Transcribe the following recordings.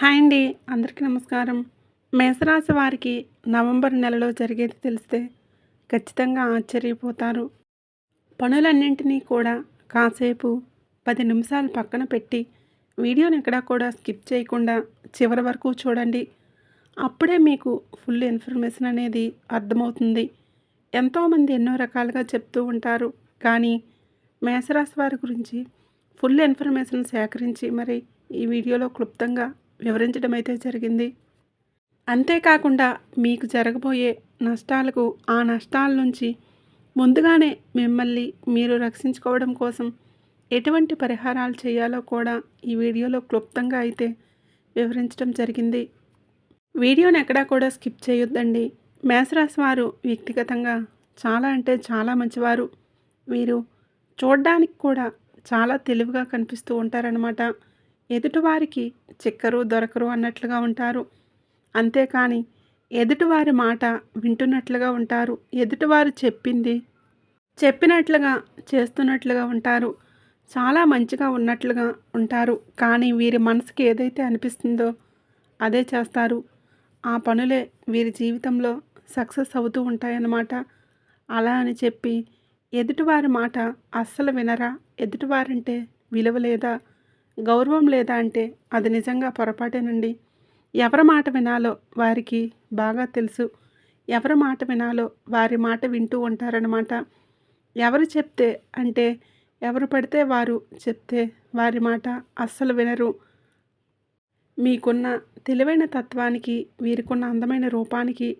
Hi అండి. అందరికీ నమస్కారం. మేషరాశి వారికి నవంబర్ నెలలో జరిగేది తెలిస్తే ఖచ్చితంగా ఆశ్చర్యపోతారు. పనులన్నింటినీ కూడా కాసేపు పది నిమిషాలు పక్కన పెట్టి వీడియోని ఎక్కడా కూడా స్కిప్ చేయకుండా చివరి వరకు చూడండి. అప్పుడే మీకు ఫుల్ ఇన్ఫర్మేషన్ అనేది అర్థమవుతుంది. ఎంతోమంది ఎన్నో రకాలుగా చెప్తూ ఉంటారు. కానీ మేషరాశి వారి గురించి ఫుల్ ఇన్ఫర్మేషన్ సేకరించి మరి ఈ వీడియోలో క్లుప్తంగా వివరించడం అయితే జరిగింది. అంతేకాకుండా మీకు జరగబోయే నష్టాలకు ఆ నష్టాల నుంచి ముందుగానే మిమ్మల్ని మీరు రక్షించుకోవడం కోసం ఎటువంటి పరిహారాలు చేయాలో కూడా ఈ వీడియోలో క్లుప్తంగా అయితే వివరించడం జరిగింది. వీడియోని ఎక్కడా కూడా స్కిప్ చేయొద్దండి. మేషరాశి వారు వ్యక్తిగతంగా చాలా అంటే చాలా మంచివారు. వీరు చూడడానికి కూడా చాలా తెలివిగా కనిపిస్తూ ఉంటారనమాట ఎదుటివారికి చిక్కరు దొరకరు అన్నట్లుగా ఉంటారు. అంతేకాని ఎదుటివారి మాట వింటున్నట్లుగా ఉంటారు. ఎదుటివారు చెప్పింది చెప్పినట్లుగా చేస్తున్నట్లుగా ఉంటారు. చాలా మంచిగా ఉన్నట్లుగా ఉంటారు. కానీ వీరి మనసుకి ఏదైతే అనిపిస్తుందో అదే చేస్తారు. ఆ పనులే వీరి జీవితంలో సక్సెస్ అవుతూ ఉంటాయన్నమాట. అలా అని చెప్పి ఎదుటివారి మాట అస్సలు వినరా? ఎదుటివారంటే విలువ లేదా? గౌరవం లేదా అంటే అది నిజంగా పొరపాటేనండి? ఎవరి మాట వినాలో వారికి బాగా తెలుసు. ఎవరి మాట వినాలో వారి మాట వింటూ ఉంటారనమాట ఎవరు చెప్తే అంటే ఎవరు పడితే వారు చెప్తే వారి మాట అస్సలు వినరు. మీకున్న తెలివైన తత్వానికి వీరికున్న అందమైన రూపానికి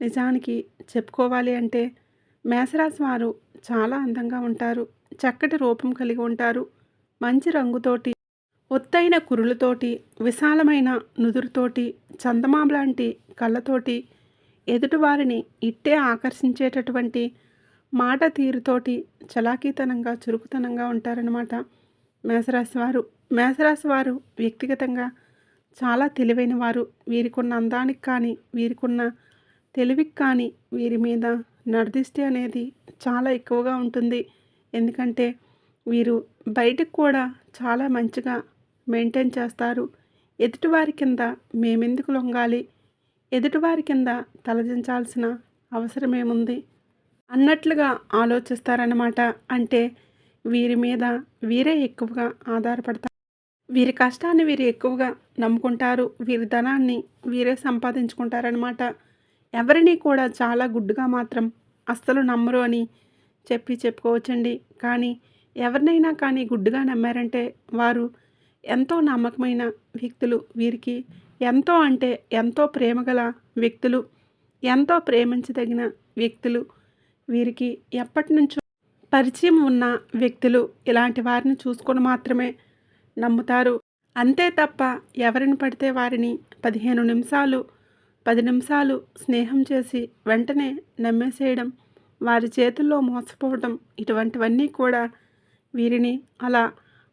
నిజానికి చెప్పుకోవాలి అంటే మేషరాశి వారు చాలా అందంగా ఉంటారు. చక్కటి రూపం కలిగి ఉంటారు. మంచి రంగుతోటి ఒత్తైన కురులతోటి విశాలమైన నుదురుతోటి చందమామ లాంటి కళ్ళతోటి ఎదుటివారిని ఇట్టే ఆకర్షించేటటువంటి మాట తీరుతోటి చలాకీతనంగా చురుకుతనంగా ఉంటారనమాట మేషరాశి వారు. మేషరాశి వారు వ్యక్తిగతంగా చాలా తెలివైన వారు వీరికున్న అందానికి కానీ వీరికున్న తెలివికి కానీ వీరి మీద నడదిష్టి అనేది చాలా ఎక్కువగా ఉంటుంది. ఎందుకంటే వీరు బయటకు కూడా చాలా మంచిగా మెయింటైన్ చేస్తారు. ఎదుటివారి కింద మేమెందుకు లొంగాలి? ఎదుటివారి కింద తలదించాల్సిన అవసరమేముంది? అన్నట్లుగా ఆలోచిస్తారన్నమాట. అంటే వీరి మీద వీరే ఎక్కువగా ఆధారపడతారు. వీరి కష్టాన్ని వీరు ఎక్కువగా నమ్ముకుంటారు. వీరి ధనాన్ని వీరే సంపాదించుకుంటారనమాట ఎవరిని కూడా చాలా గుడ్డుగా మాత్రం అస్సలు నమ్మరు అని చెప్పి చెప్పుకోవచ్చండి. కానీ ఎవరినైనా కానీ గుడ్డుగా నమ్మారంటే వారు ఎంతో నమ్మకమైన వ్యక్తులు వీరికి. ఎంతో అంటే ఎంతో ప్రేమగల వ్యక్తులు ఎంతో ప్రేమించదగిన వ్యక్తులు వీరికి. ఎప్పటి నుంచో పరిచయం ఉన్న వ్యక్తులు ఇలాంటి వారిని చూసుకొని మాత్రమే నమ్ముతారు. అంతే తప్ప ఎవరిని పడితే వారిని పదిహేను నిమిషాలు పది నిమిషాలు స్నేహం చేసి వెంటనే నమ్మేసేయడం వారి చేతుల్లో మోసపోవడం ఇటువంటివన్నీ కూడా వీరిని అలా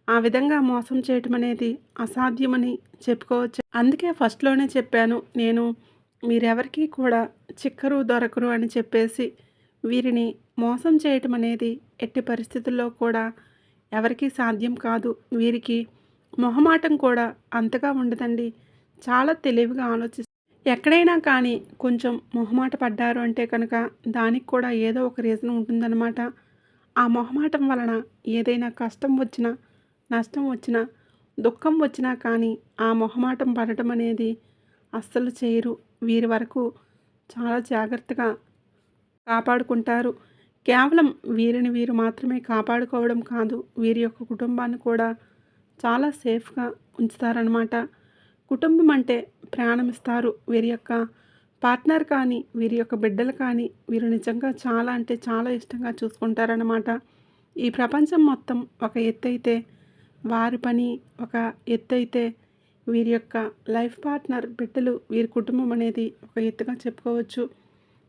ఆ విధంగా మోసం చేయటం అనేది అసాధ్యమని చెప్పుకోవచ్చు. అందుకే ఫస్ట్లోనే చెప్పాను నేను మీరెవరికి కూడా చిక్కరు దొరకరు అని చెప్పేసి వీరిని మోసం చేయటం అనేది ఎట్టి పరిస్థితుల్లో కూడా ఎవరికీ సాధ్యం కాదు. వీరికి మొహమాటం కూడా అంతగా ఉండదండి. చాలా తెలివిగా ఆలోచి ఎక్కడైనా కానీ కొంచెం మొహమాట పడ్డారు అంటే కనుక దానికి కూడా ఏదో ఒక రీజన్ ఉంటుందన్నమాట. ఆ మొహమాటం వలన ఏదైనా కష్టం వచ్చినా నష్టం వచ్చినా దుఃఖం వచ్చినా కానీ ఆ మొహమాటం పడటం అనేది అస్సలు చేయరు. వీరి వరకు చాలా జాగ్రత్తగా కాపాడుకుంటారు. కేవలం వీరిని వీరు మాత్రమే కాపాడుకోవడం కాదు వీరి యొక్క కుటుంబాన్ని కూడా చాలా సేఫ్గా ఉంచుతారనమాట కుటుంబం అంటే ప్రాణమిస్తారు వీరి యొక్క పార్ట్నర్ కానీ వీరి యొక్క బిడ్డలు కానీ వీరు నిజంగా చాలా అంటే చాలా ఇష్టంగా చూసుకుంటారనమాట ఈ ప్రపంచం మొత్తం ఒక ఎత్తు అయితే వారి పని ఒక ఎత్తు అయితే వీరి యొక్క లైఫ్ పార్ట్నర్ బిడ్డలు వీరి కుటుంబం అనేది ఒక ఎత్తుగా చెప్పుకోవచ్చు.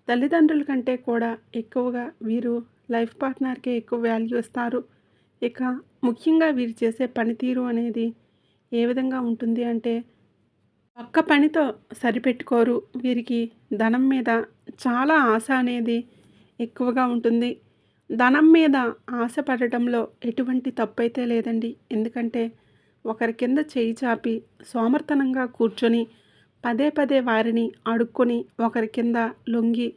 తల్లిదండ్రుల కంటే కూడా ఎక్కువగా వీరు లైఫ్ పార్ట్నర్కే ఎక్కువ వాల్యూ ఇస్తారు. ఇక ముఖ్యంగా వీరు చేసే పనితీరు అనేది ఏ విధంగా ఉంటుంది అంటే ఒక్క పనితో సరిపెట్టుకోరు. వీరికి ధనం మీద చాలా ఆశ అనేది ఎక్కువగా ఉంటుంది. ధనం మీద ఆశపడటంలో ఎటువంటి తప్పైతే లేదండి. ఎందుకంటే ఒకరి కింద చేయి చాపి సోమర్తనంగా కూర్చొని పదే పదే వారిని అడుక్కొని ఒకరి కింద లొంగి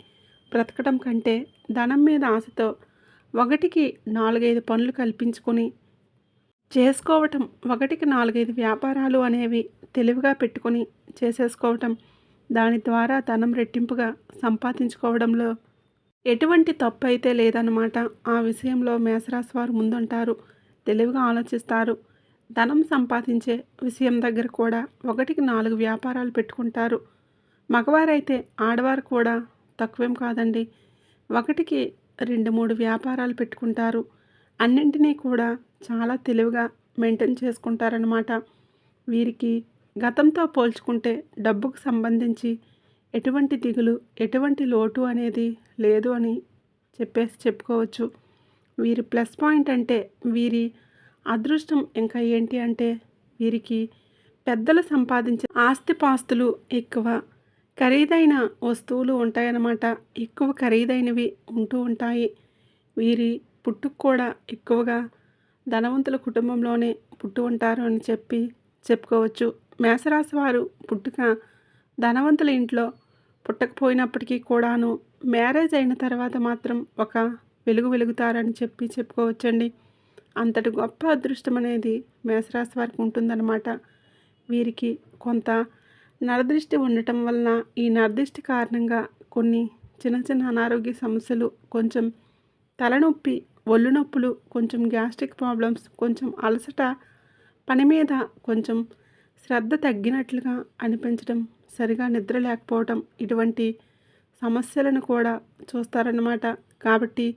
బ్రతకడం కంటే ధనం మీద ఆశతో ఒకటికి నాలుగైదు పనులు కల్పించుకొని చేసుకోవటం ఒకటికి నాలుగైదు వ్యాపారాలు అనేవి తెలివిగా పెట్టుకొని చేసేసుకోవటం దాని ద్వారా ధనం రెట్టింపుగా సంపాదించుకోవడంలో ఎటువంటి తప్పు అయితే లేదన్నమాట. ఆ విషయంలో మేషరాశి వారు ముందుంటారు. తెలివిగా ఆలోచిస్తారు. ధనం సంపాదించే విషయం దగ్గర కూడా ఒకటికి నాలుగు వ్యాపారాలు పెట్టుకుంటారు. మగవారైతే ఆడవారు కూడా తక్కువేం కాదండి. ఒకటికి రెండు మూడు వ్యాపారాలు పెట్టుకుంటారు. అన్నింటినీ కూడా చాలా తెలివిగా మెయింటైన్ చేసుకుంటారనమాట వీరికి గతంతో పోల్చుకుంటే డబ్బుకు సంబంధించి ఎటువంటి దిగులు ఎటువంటి లోటు అనేది లేదు అని చెప్పేసి చెప్పుకోవచ్చు. వీరి ప్లస్ పాయింట్ అంటే వీరి అదృష్టం ఇంకా ఏంటి అంటే వీరికి పెద్దలు సంపాదించే ఆస్తిపాస్తులు ఎక్కువ ఖరీదైన వస్తువులు ఉంటాయన్నమాట. ఎక్కువ ఖరీదైనవి ఉంటూ ఉంటాయి. వీరి పుట్టుకు కూడా ఎక్కువగా ధనవంతుల కుటుంబంలోనే పుట్టు ఉంటారు అని చెప్పి చెప్పుకోవచ్చు. మేషరాశి వారు పుట్టుక ధనవంతుల ఇంట్లో పుట్టకపోయినప్పటికీ కూడాను మ్యారేజ్ అయిన తర్వాత మాత్రం ఒక వెలుగు వెలుగుతారని చెప్పి చెప్పుకోవచ్చండి. అంతటి గొప్ప అదృష్టం అనేది మేషరాశి వారికి ఉంటుందన్నమాట. వీరికి కొంత నరదృష్టి ఉండటం వలన ఈ నరదృష్టి కారణంగా కొన్ని చిన్న చిన్న అనారోగ్య సమస్యలు కొంచెం తలనొప్పి ఒళ్ళు నొప్పులు కొంచెం గ్యాస్ట్రిక్ ప్రాబ్లమ్స్ కొంచెం అలసట పని మీద కొంచెం శ్రద్ధ తగ్గినట్లుగా అనిపించడం సరిగా నిద్ర లేకపోవటం ఇటువంటి సమస్యలను కూడా చూస్తారన్నమాట. కాబట్టి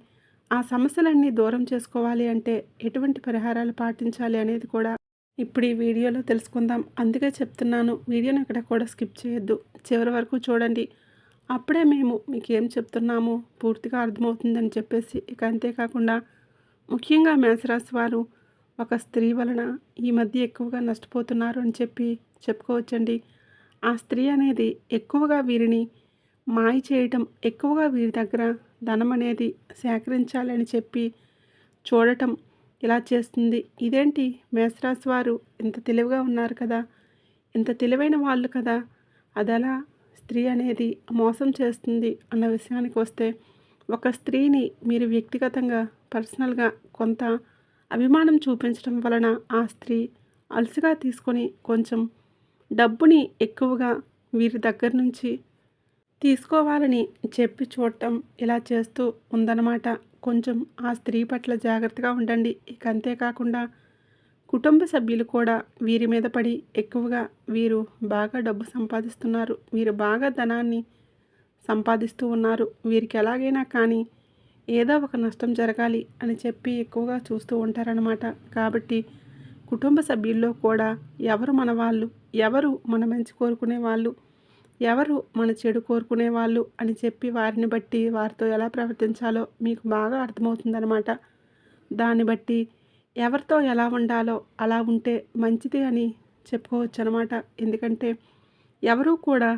ఆ సమస్యలన్నీ దూరం చేసుకోవాలి అంటే ఎటువంటి పరిహారాలు పాటించాలి అనేది కూడా ఇప్పుడు ఈ వీడియోలో తెలుసుకుందాం. అందుకే చెప్తున్నాను వీడియోని ఇక్కడ కూడా స్కిప్ చేయొద్దు. చివరి వరకు చూడండి. అప్పుడే మేము మీకు ఏం చెప్తున్నామో పూర్తిగా అర్థమవుతుందని చెప్పేసి ఇక అంతేకాకుండా ముఖ్యంగా మేషరాశి వారు ఒక స్త్రీ వలన ఈ మధ్య ఎక్కువగా నష్టపోతున్నారు అని చెప్పి చెప్పుకోవచ్చండి. ఆ స్త్రీ అనేది ఎక్కువగా వీరిని మాయ చేయటం ఎక్కువగా వీరి దగ్గర ధనం అనేది సేకరించాలని చెప్పి చూడటం ఇలా చేస్తుంది. ఇదేంటి? మేషరాశి వారు ఇంత తెలివిగా ఉన్నారు కదా. ఇంత తెలివైన వాళ్ళు కదా. అదలా స్త్రీ అనేది మోసం చేస్తుంది అన్న విషయానికి వస్తే ఒక స్త్రీని మీరు వ్యక్తిగతంగా పర్సనల్గా కొంత అభిమానం చూపించడం వలన ఆ స్త్రీ అలసిగా తీసుకొని కొంచెం డబ్బుని ఎక్కువగా వీరి దగ్గర నుంచి తీసుకోవాలని చెప్పి చూడటం ఇలా చేస్తూ ఉందన్నమాట. కొంచెం ఆ స్త్రీ పట్ల జాగ్రత్తగా ఉండండి. ఇక అంతేకాకుండా కుటుంబ సభ్యులు కూడా వీరి మీద పడి ఎక్కువగా వీరు బాగా డబ్బు సంపాదిస్తున్నారు. వీరు బాగా ధనాన్ని సంపాదిస్తూ ఉన్నారు. వీరికి ఎలాగైనా కానీ ఏదో ఒక నష్టం జరగాలి అని చెప్పి ఎక్కువగా చూస్తూ ఉంటారనమాట కాబట్టి కుటుంబ సభ్యుల్లో కూడా ఎవరు మన వాళ్ళు? ఎవరు మన మంచి కోరుకునే వాళ్ళు? ఎవరు మన చెడు కోరుకునే వాళ్ళు? అని చెప్పి వారిని బట్టి వారితో ఎలా ప్రవర్తించాలో మీకు బాగా అర్థమవుతుందనమాట దాన్ని బట్టి ఎవరితో ఎలా ఉండాలో అలా ఉంటే మంచిది అని చెప్పుకోవచ్చు అనమాట ఎందుకంటే ఎవరూ కూడా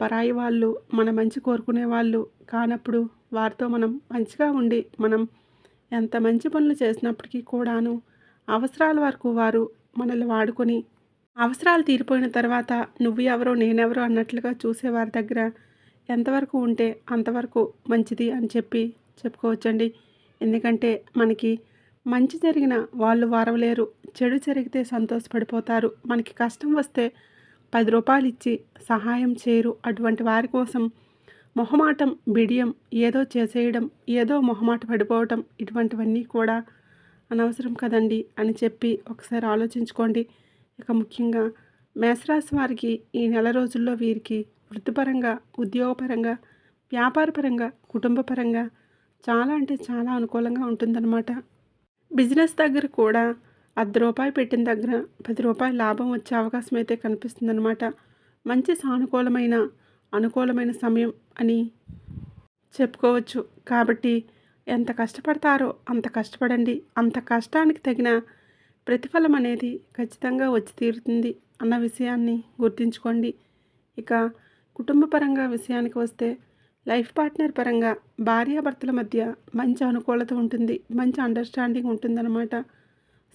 పరాయి వాళ్ళు మన మంచి కోరుకునే వాళ్ళు కానప్పుడు వారితో మనం మంచిగా ఉండి మనం ఎంత మంచి పనులు చేసినప్పటికీ కూడాను అవసరాల వరకు వారు మనల్ని వాడుకొని అవసరాలు తీరిపోయిన తర్వాత నువ్వు ఎవరో నేనెవరో అన్నట్లుగా చూసేవారి దగ్గర ఎంతవరకు ఉంటే అంతవరకు మంచిది అని చెప్పి చెప్పుకోవచ్చండి. ఎందుకంటే మనకి మంచి జరిగిన వాళ్ళు వారవలేరు. చెడు జరిగితే సంతోషపడిపోతారు. మనకి కష్టం వస్తే పది రూపాయలు ఇచ్చి సహాయం చేయరు. అటువంటి వారి కోసం మొహమాటం బిడియం ఏదో చేసేయడం ఏదో మొహమాట పడిపోవటం ఇటువంటివన్నీ కూడా అనవసరం కదండి అని చెప్పి ఒకసారి ఆలోచించుకోండి. ఇక ముఖ్యంగా మేషరాశి వారికి ఈ నెల రోజుల్లో వీరికి వృత్తిపరంగా ఉద్యోగపరంగా వ్యాపారపరంగా కుటుంబపరంగా చాలా అంటే చాలా అనుకూలంగా ఉంటుందన్నమాట. బిజినెస్ దగ్గర కూడా అర్ధ రూపాయి పెట్టిన దగ్గర పది రూపాయలు లాభం వచ్చే అవకాశం అయితే కనిపిస్తుందన్నమాట. మంచి సానుకూలమైన అనుకూలమైన సమయం అని చెప్పుకోవచ్చు. కాబట్టి ఎంత కష్టపడతారో అంత కష్టపడండి. అంత కష్టానికి తగిన ప్రతిఫలం అనేది ఖచ్చితంగా వచ్చి తీరుతుంది అన్న విషయాన్ని గుర్తుంచుకోండి. ఇక కుటుంబపరంగా విషయానికి వస్తే లైఫ్ పార్ట్నర్ పరంగా భార్యాభర్తల మధ్య మంచి అనుకూలత ఉంటుంది మంచి అండర్స్టాండింగ్ ఉంటుందన్నమాట.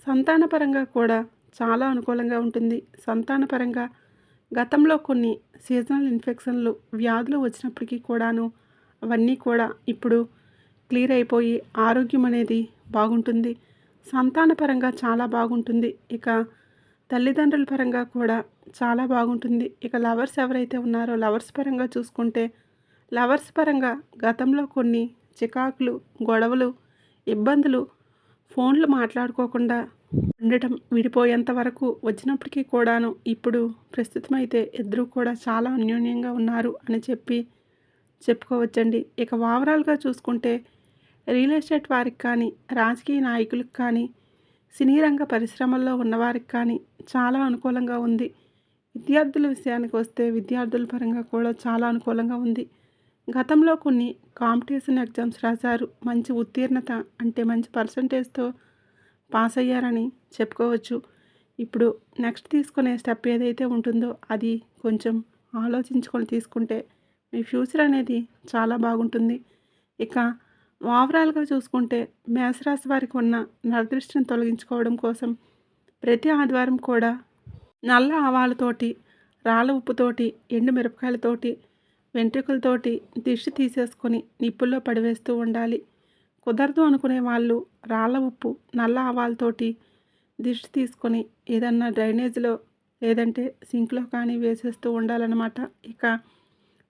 సంతాన పరంగా కూడా చాలా అనుకూలంగా ఉంటుంది. సంతానపరంగా గతంలో కొన్ని సీజనల్ ఇన్ఫెక్షన్లు వ్యాధులు వచ్చినప్పటికీ కూడాను అవన్నీ కూడా ఇప్పుడు క్లియర్ అయిపోయి ఆరోగ్యం అనేది బాగుంటుంది. సంతానపరంగా చాలా బాగుంటుంది. ఇక తల్లిదండ్రుల పరంగా కూడా చాలా బాగుంటుంది. ఇక లవర్స్ ఎవరైతే ఉన్నారో లవర్స్ పరంగా చూసుకుంటే లవర్స్ పరంగా గతంలో కొన్ని చికాకులు గొడవలు ఇబ్బందులు ఫోన్లు మాట్లాడుకోకుండా ఉండటం విడిపోయేంత వరకు వచ్చినప్పటికీ కూడాను ఇప్పుడు ప్రస్తుతం అయితే ఇద్దరు కూడా చాలా అన్యోన్యంగా ఉన్నారు అని చెప్పి చెప్పుకోవచ్చండి. ఇక ఓవరాల్గా చూసుకుంటే రియల్ ఎస్టేట్ వారికి కానీ రాజకీయ నాయకులకు కానీ సినీ రంగ పరిశ్రమల్లో ఉన్నవారికి కానీ చాలా అనుకూలంగా ఉంది. విద్యార్థుల విషయానికి వస్తే విద్యార్థుల పరంగా కూడా చాలా అనుకూలంగా ఉంది. గతంలో కొన్ని కాంపిటీషన్ ఎగ్జామ్స్ రాశారు. మంచి ఉత్తీర్ణత అంటే మంచి పర్సంటేజ్తో పాస్ అయ్యారని చెప్పుకోవచ్చు. ఇప్పుడు నెక్స్ట్ తీసుకునే స్టెప్ ఏదైతే ఉంటుందో అది కొంచెం ఆలోచించుకొని తీసుకుంటే మీ ఫ్యూచర్ అనేది చాలా బాగుంటుంది. ఇక ఓవరాల్గా చూసుకుంటే మేషరాశి వారికి ఉన్న నరదృష్టిని తొలగించుకోవడం కోసం ప్రతి ఆదివారం కూడా నల్ల ఆవాలతోటి రాళ్ళ ఉప్పుతోటి ఎండు మిరపకాయలతోటి వెంట్రుకలతోటి దిష్టి తీసేసుకొని నిప్పుల్లో పడివేస్తూ ఉండాలి. కుదరదు అనుకునే వాళ్ళు రాళ్ళ ఉప్పు నల్ల ఆవాలతోటి దిష్టి తీసుకొని ఏదన్నా డ్రైనేజ్లో లేదంటే సింక్లో కానీ వేసేస్తూ ఉండాలన్నమాట. ఇక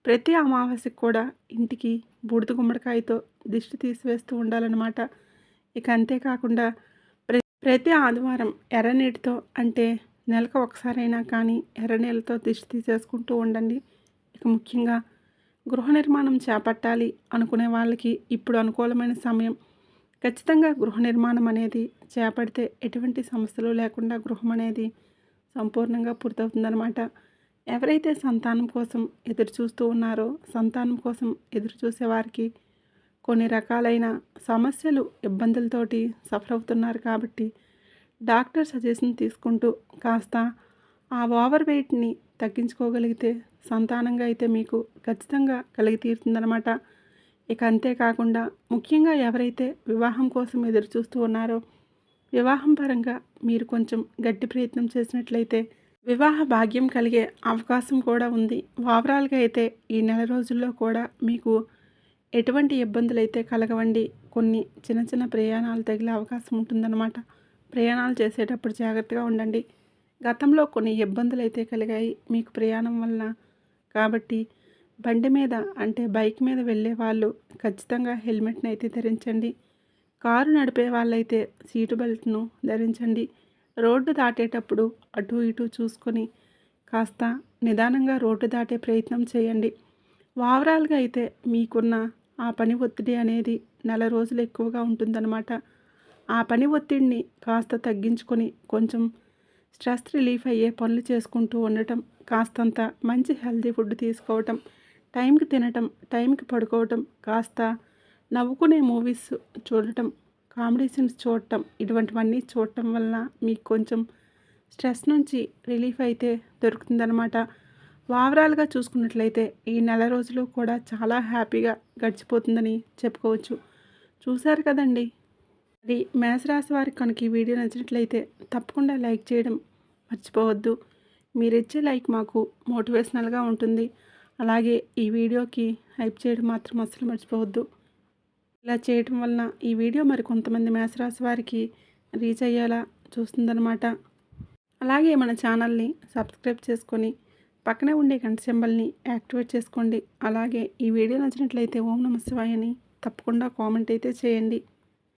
ప్రతి అమావాస్యకు కూడా ఇంటికి బూడిద గుమ్మడికాయతో దిష్టి తీసివేస్తూ ఉండాలన్నమాట. ఇక అంతేకాకుండా ప్ర ప్రతి ఆదివారం ఎర్ర నీటితో అంటే నెలకు ఒకసారైనా కానీ ఎర్ర నీళ్ళతో దిష్టి తీసేసుకుంటూ ఉండండి. ఇక ముఖ్యంగా గృహ నిర్మాణం చేపట్టాలి అనుకునే వాళ్ళకి ఇప్పుడు అనుకూలమైన సమయం. ఖచ్చితంగా గృహ నిర్మాణం అనేది చేపడితే ఎటువంటి సమస్యలు లేకుండా గృహం అనేది సంపూర్ణంగా పూర్తవుతుందన్నమాట. ఎవరైతే సంతానం కోసం ఎదురు చూస్తూ ఉన్నారో సంతానం కోసం ఎదురు చూసేవారికి కొన్ని రకాలైన సమస్యలు ఇబ్బందులతోటి సఫర్ అవుతున్నారు కాబట్టి డాక్టర్ సజెషన్ తీసుకుంటూ కాస్త ఆ ఓవర్ వెయిట్ని తగ్గించుకోగలిగితే సంతానంగా అయితే మీకు ఖచ్చితంగా కలిగి తీరుతుందనమాట ఇక అంతేకాకుండా ముఖ్యంగా ఎవరైతే వివాహం కోసం ఎదురు చూస్తూ ఉన్నారో వివాహం పరంగా మీరు కొంచెం గట్టి ప్రయత్నం చేసినట్లయితే వివాహ భాగ్యం కలిగే అవకాశం కూడా ఉంది. ఓవరాల్గా అయితే ఈ నెల రోజుల్లో కూడా మీకు ఎటువంటి ఇబ్బందులు అయితే కలగవండి. కొన్ని చిన్న చిన్న ప్రయాణాలు తగిలే అవకాశం ఉంటుందన్నమాట. ప్రయాణాలు చేసేటప్పుడు జాగ్రత్తగా ఉండండి. గతంలో కొన్ని ఇబ్బందులు అయితే కలిగాయి. మీకు ప్రయాణం వలన కాబట్టి బండి మీద అంటే బైక్ మీద వెళ్ళే వాళ్ళు ఖచ్చితంగా హెల్మెట్ని అయితే ధరించండి. కారు నడిపే వాళ్ళైతే సీటు బెల్ట్ను ధరించండి. రోడ్డు దాటేటప్పుడు అటు ఇటు చూసుకొని కాస్త నిదానంగా రోడ్డు దాటే ప్రయత్నం చేయండి. ఓవరాల్గా అయితే మీకున్న ఆ పని ఒత్తిడి అనేది నెల రోజులు ఎక్కువగా ఉంటుందన్నమాట. ఆ పని ఒత్తిడిని కాస్త తగ్గించుకొని కొంచెం స్ట్రెస్ రిలీఫ్ అయ్యే పనులు చేసుకుంటూ ఉండటం కాస్తంత మంచి హెల్తీ ఫుడ్ తీసుకోవటం టైంకి తినటం టైంకి పడుకోవటం కాస్త నవ్వుకునే మూవీస్ చూడటం కామెడీ సీన్స్ చూడటం ఇటువంటివన్నీ చూడటం వలన మీకు కొంచెం స్ట్రెస్ నుంచి రిలీఫ్ అయితే దొరుకుతుందనమాట ఓవరాల్గా చూసుకున్నట్లయితే ఈ నెల రోజులు కూడా చాలా హ్యాపీగా గడిచిపోతుందని చెప్పుకోవచ్చు. చూశారు కదండి? మరి మేషరాశి వారికి కనుక ఈ వీడియో నచ్చినట్లయితే తప్పకుండా లైక్ చేయడం మర్చిపోవద్దు. మీరు ఇచ్చే లైక్ మాకు మోటివేషనల్గా ఉంటుంది. అలాగే ఈ వీడియోకి హైప్ చేయడం మాత్రం అస్సలు మర్చిపోవద్దు. ఇలా చేయటం వలన ఈ వీడియో మరి కొంతమంది మేషరాశి వారికి రీచ్ అయ్యేలా చూస్తుందన్నమాట. అలాగే మన ఛానల్ని సబ్స్క్రైబ్ చేసుకొని పక్కనే ఉండే గంట సింబల్ని యాక్టివేట్ చేసుకోండి. అలాగే ఈ వీడియో నచ్చినట్లయితే ఓం నమ శివాయని తప్పకుండా కామెంట్ అయితే చేయండి.